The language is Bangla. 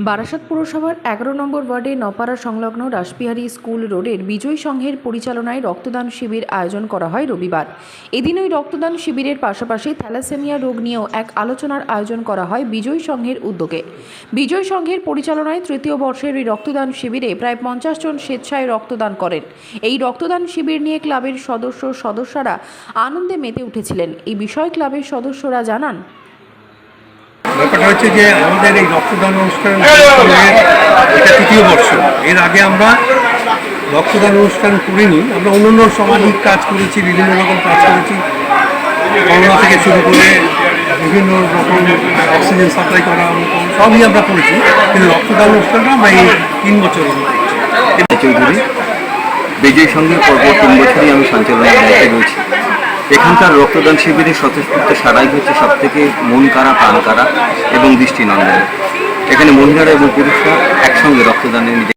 বারাসাত পুরসভার এগারো নম্বর ওয়ার্ডে নপাড়া সংলগ্ন রাসবিহারী স্কুল রোডের বিজয় সংঘের পরিচালনায় রক্তদান শিবির আয়োজন করা হয় রবিবার। এদিন ওই রক্তদান শিবিরের পাশাপাশি থ্যালাসেমিয়া রোগ নিয়েও এক আলোচনার আয়োজন করা হয় বিজয় সংঘের উদ্যোগে। বিজয় সংঘের পরিচালনায় তৃতীয় বর্ষের ওই রক্তদান শিবিরে প্রায় পঞ্চাশ জন স্বেচ্ছায় রক্তদান করেন। এই রক্তদান শিবির নিয়ে ক্লাবের সদস্য সদস্যরা আনন্দে মেতে উঠেছিলেন। এই বিষয়ে ক্লাবের সদস্যরা জানান ব্যাপারটা হচ্ছে যে আমাদের এই রক্তদান অনুষ্ঠান অনুষ্ঠানের এটা তৃতীয় বর্ষ। এর আগে আমরা রক্তদান অনুষ্ঠান করিনি আমরা অন্যান্য সামাজিক কাজ করেছি বিভিন্ন রকম কাজ করেছি। করোনা থেকে শুরু করে বিভিন্ন রকম অক্সিজেন সাপ্লাই করা সবই আমরা করেছি কিন্তু রক্তদান অনুষ্ঠানটা আমরা এই তিন বছর। চৌধুরী। বিজয় সঙ্গের পর্ব তিন বছরই আমি সঞ্চালনার দায়িত্বে রয়েছি। এখানকার রক্তদান শিবিরে স্বতঃস্ফূর্ত সারাই হচ্ছে সব থেকে মন কারা, প্রাণ কারা এবং দৃষ্টিনন্দন। এখানে মহিলারা এবং পুরুষরা একসঙ্গে রক্তদানের